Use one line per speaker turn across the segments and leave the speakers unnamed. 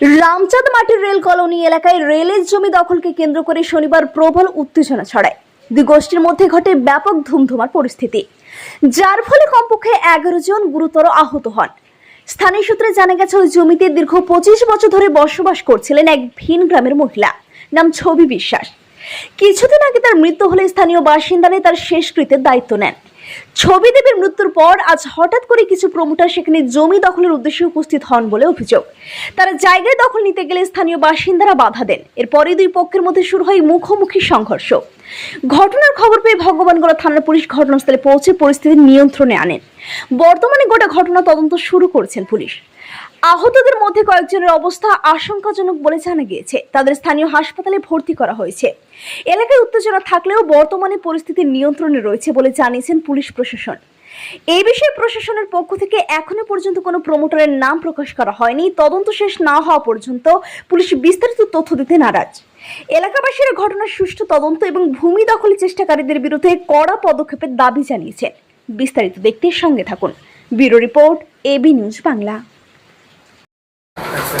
রামচাঁদ মাটির rail colony এলাকায় রেলের জমি দখলকে কেন্দ্র করে শনিবার প্রবল উত্তেজনা ছড়ায়। দুই গোষ্ঠীর মধ্যে ঘটে ব্যাপক ধুমধুমার পরিস্থিতি। যার ফলে কমপক্ষে এগারো জন গুরুতর আহত হন। স্থানীয় সূত্রে জানা গেছে, ওই জমিতে দীর্ঘ পঁচিশ বছর ধরে বসবাস করছিলেন এক ভিন গ্রামের মহিলা। নাম ছবি বিশ্বাস। কিছুদিন আগে তার মৃত্যু হলে স্থানীয় বাসিন্দারাই তার শেষকৃত্যের দায়িত্ব নেন। ছবি দেবীর মৃত্যুর পর আজ হঠাৎ করে কিছু প্রমোটার সেখানে জমি দখলের উদ্দেশ্যে উপস্থিত হন বলে অভিযোগ। তারা জায়গায় দখল নিতে গেলে স্থানীয় বাসিন্দারা বাধা দেন। এরপরই দুই পক্ষের মধ্যে শুরু হয় মুখোমুখি সংঘর্ষ। ঘটনার খবর পেয়ে ভগবানগড়া থানার পুলিশ ঘটনাস্থলে পৌঁছে পরিস্থিতি নিয়ন্ত্রণে আনেন। বর্তমানে গোটা ঘটনা তদন্ত শুরু করেছেন পুলিশ। আহতদের মধ্যে কয়েকজনের অবস্থা আশঙ্কাজনক বলে জানা গিয়েছে। তাদের স্থানীয় হাসপাতালে ভর্তি করা হয়েছে। এলাকায় উত্তেজনা থাকলেও বর্তমানে পরিস্থিতি নিয়ন্ত্রণে রয়েছে বলে জানিয়েছেন পুলিশ প্রশাসন। এই বিষয়ে প্রশাসনের পক্ষ থেকে এখনও পর্যন্ত কোনো প্রমোটারের নাম প্রকাশ করা হয়নি। তদন্ত শেষ না হওয়া পর্যন্ত পুলিশ বিস্তারিত তথ্য দিতে নারাজ। এলাকাবাসীরা ঘটনার সুষ্ঠু তদন্ত এবং ভূমি দখলের চেষ্টাকারীদের বিরুদ্ধে কড়া পদক্ষেপের দাবি জানিয়েছেন। বিস্তারিত দেখতে সঙ্গে থাকুন। Bureau report AB news Bangla
কি নাম ওর মাস্টার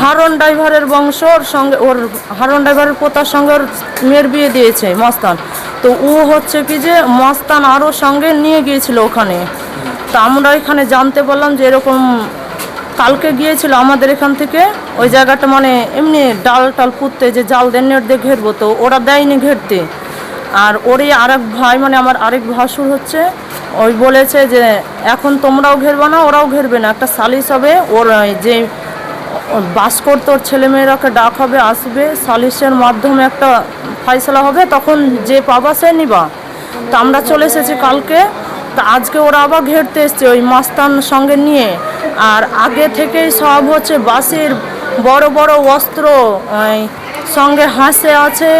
হারন ড্রাইভারের বংশ, ওর সঙ্গে, ওর হারন ড্রাইভারের পোতার সঙ্গে ওর মেয়ের বিয়ে দিয়েছে, মস্তান। তো ও হচ্ছে কি যে, মস্তান আরও সঙ্গে নিয়ে গিয়েছিল ওখানে। তা আমরা এখানে জানতে পারলাম যে এরকম কালকে গিয়েছিল আমাদের এখান থেকে, ওই জায়গাটা মানে এমনি ডাল টাল পুঁততে যে জাল দেন নেট দিয়ে ঘেরবো, তো ওরা দেয়নি ঘেরতে। আর ওরই আরেক ভাই মানে আমার আরেক ভাসুর হচ্ছে ওই বলেছে যে এখন তোমরাও ঘেরবে না, ওরাও ঘেরবে না। একটা সালিশ হবে, ওর যে বাস করতে ওর ছেলেমেয়েরাকে ডাক হবে, আসবে সালিশের মাধ্যমে একটা ফয়সলা হবে, তখন যে পাবা সে নিবা। তো আমরা চলে এসেছি কালকে, তা আজকে ওরা আবার ঘেরতে এসছে ওই মাস্তান সঙ্গে নিয়ে। আর আগে থেকেই সব হচ্ছে বাসের বড় বড় অস্ত্র সঙ্গে হাসে আছে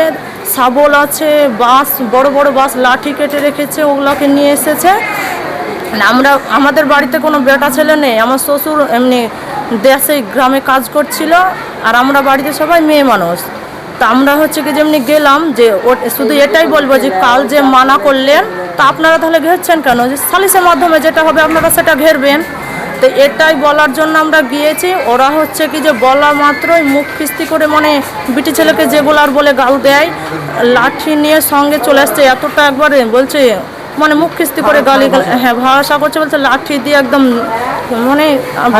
শাবল আছে বাস বড় বড় বাস লাঠি কেটে রেখেছে, ওগুলোকে নিয়ে এসেছে। মানে আমরা, আমাদের বাড়িতে কোনো বেটা ছেলে নেই, আমার শ্বশুর এমনি দেশে, গ্রামে কাজ করছিল, আর আমরা বাড়িতে সবাই মেয়ে মানুষ। তা আমরা হচ্ছে কি যেমনি গেলাম যে শুধু এটাই বলব যে কাল যে মানা করলেন, তা আপনারা তাহলে ঘেরছেন কেন? যে সালিসের মাধ্যমে যেটা হবে, আপনারা সেটা ঘেরবেন। তো এটাই বলার জন্য আমরা গিয়েছি। ওরা হচ্ছে কি যে বলা মাত্রই মুখ কিস্তি করে মানে বিটি ছেলেকে যেগুলো আর বলে গাল দেয় লাঠি নিয়ে সঙ্গে চলে আসছে। এতটা একবারে বলছে মানে মুখ কিস্তি করে গালি হ্যাঁ ভাষা করছে বলছে লাঠি দিয়ে একদম মানে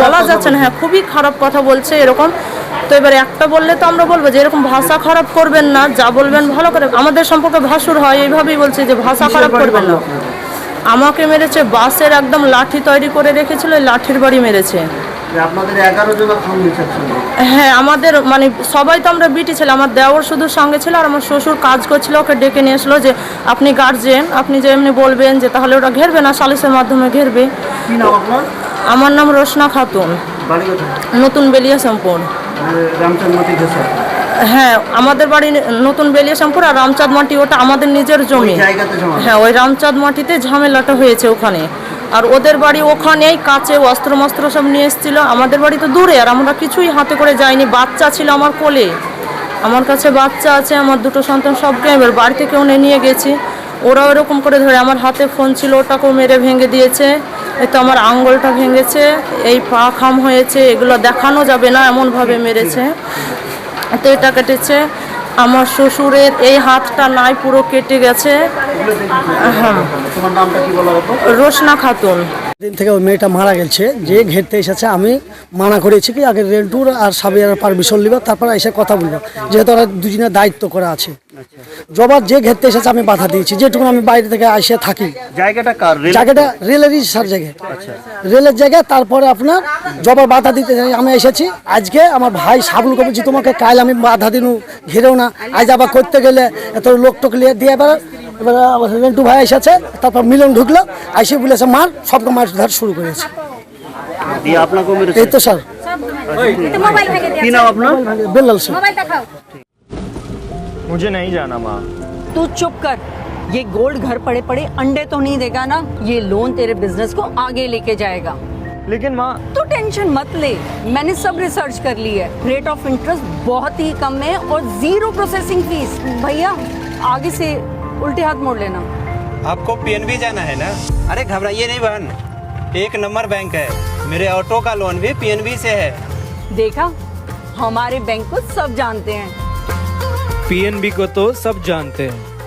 বলা যাচ্ছে না। হ্যাঁ খুবই খারাপ কথা বলছে এরকম। তো এবার একটা বললে তো আমরা বলব যে এরকম ভাষা খারাপ করবেন না যা বলবেন ভালো করে। আমাদের সম্পর্কে ভাসুর হয় এইভাবেই বলছে যে ভাষা খারাপ করবেন না। আমাকে মেরেছে বাসের একদম লাঠি তৈরি করে রেখেছিল লাঠির বাড়ি মেরেছে।
ছিল
হ্যাঁ আমাদের মানে সবাই তো আমরা বিটি ছিল আমার দেওর শুধু সঙ্গে ছিল আর আমার শ্বশুর কাজ করছিল ওকে ডেকে নিয়ে আসলো যে আপনি গার্জেন আপনি যে এমনি বলবেন যে তাহলে ওটা ঘেরবে না সালিসের মাধ্যমে ঘেরবে। আমার নাম রোশনা খাতুন। নতুন বেলিয়া সম্পূর্ণ হ্যাঁ আমাদের বাড়ি নতুন বেলিয়া শ্যামপুর আর রামচাঁদ মাটি ওটা আমাদের নিজের জমি। হ্যাঁ ওই রামচাঁদ মাটিতে ঝামেলাটা হয়েছে ওখানে। আর ওদের বাড়ি ওখানেই কাছে অস্ত্র মস্ত্র সব নিয়ে এসেছিল। আমাদের বাড়ি তো দূরে আর আমরা কিছুই হাতে করে যাইনি। বাচ্চা ছিল আমার কোলে। আমার কাছে বাচ্চা আছে আমার দুটো সন্তান সবকে এবার বাড়ি থেকে ওনে নিয়ে গেছি। ওরা ওরকম করে ধরে আমার হাতে ফোন ছিল ওটাকেও মেরে ভেঙে দিয়েছে। এই তো আমার আঙ্গুলটা ভেঙেছে এই পা খাম হয়েছে এগুলো দেখানো যাবে না এমনভাবে মেরেছে। তো এটা কেটেছে। আমার শ্বশুরের এই হাতটা নাই পুরো কেটে গেছে। হ্যাঁ। রোশনা খাতুন।
দিন থেকে ওই মেয়েটা মারা গেছে। যে ঘেরতে এসেছে আমি মানা করেছি কি আগে রেন্টুর আর সাবিয়ার পারমিশন নিব তারপর এসে কথা বলব। যেহেতু ওরা দুজনের দায়িত্ব করা আছে। জবার যে ঘেরতে এসেছে আমি বাধা দিয়েছি। যেটুকু আমি বাইরে থেকে এসে থাকি।
জায়গাটা কার? রেল
জায়গাটা রেলেরই জায়গা রেলের জায়গা তারপরে আপনার জবার বাধা দিতে আমি এসেছি। আজকে আমার ভাই সাবুলকে বলছি তোমাকে কাল আমি বাধা দিনু ঘেরেও না। আজ আবার করতে গেলে এত লোক টোক দিয়ে এবার এবার আবার রেন্টু ভাই এসেছে তারপর মিলন ঢুকলো আইসে বলেছে মার সবকে মার ধর শুরু করেছে
দিয়ে আপনাকে মেরেছে
এই তো স্যার
কি নাম আপনার
বেল্লাল স্যার
मुझे नहीं जाना माँ
तू चुप कर ये गोल्ड घर पड़े पड़े अंडे तो नहीं देगा ना ये लोन तेरे बिजनेस को आगे लेके जाएगा
लेकिन माँ
तू टेंशन मत ले मैंने सब रिसर्च कर ली है रेट ऑफ इंटरेस्ट बहुत ही कम है और जीरो प्रोसेसिंग फीस भैया आगे से उल्टे हाथ मोड़ लेना।
आपको पीएनबी जाना है ना? अरे घबराइए नहीं बहन। एक नंबर बैंक है। मेरे ऑटो का लोन भी पीएनबी से है।
देखा? हमारे बैंक को सब जानते हैं।
पीएनबी को तो सब जानते हैं।